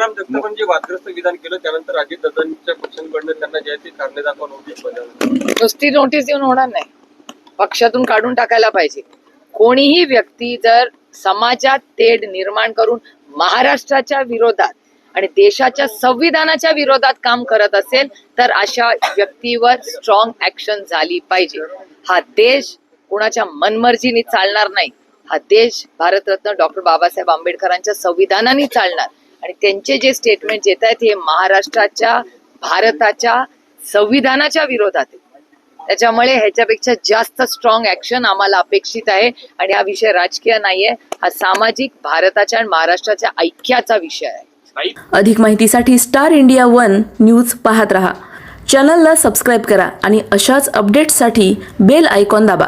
विधान केलं त्यानंतर अजितदादांच्या पक्षांकडनं त्यांना जे आहे ते कारणे दाखवा नोटीस बजावली नुसती नोटीस देऊन होणार नाही. पक्षातून काढून टाकायला पाहिजे. कोणीही व्यक्ती जर समाजात तेढ निर्माण करून महाराष्ट्राच्या विरोधात आणि देशाच्या संविधानाच्या विरोधात काम करत असेल तर अशा व्यक्तीवर स्ट्रॉंग ऍक्शन झाली पाहिजे. हा देश कोणाच्या मनमर्जीने चालणार नाही. हा देश भारतरत्न डॉक्टर बाबासाहेब आंबेडकरांच्या संविधानाने चालणार. आणि त्यांचे जे स्टेटमेंट येत आहेत हे महाराष्ट्राच्या भारताच्या संविधानाच्या विरोधात आहे त्याच्यामुळे ह्याच्यापेक्षा जास्त स्ट्रॉंग ऍक्शन आम्हाला अपेक्षित आहे. आणि हा विषय राजकीय नाहीये. हा सामाजिक भारताच्या आणि महाराष्ट्राच्या ऐक्याचा विषय आहे. अधिक माहितीसाठी स्टार इंडिया वन न्यूज पाहत रहा. चॅनलला सबस्क्राईब करा आणि अशाच अपडेट्ससाठी बेल आयकॉन दाबा.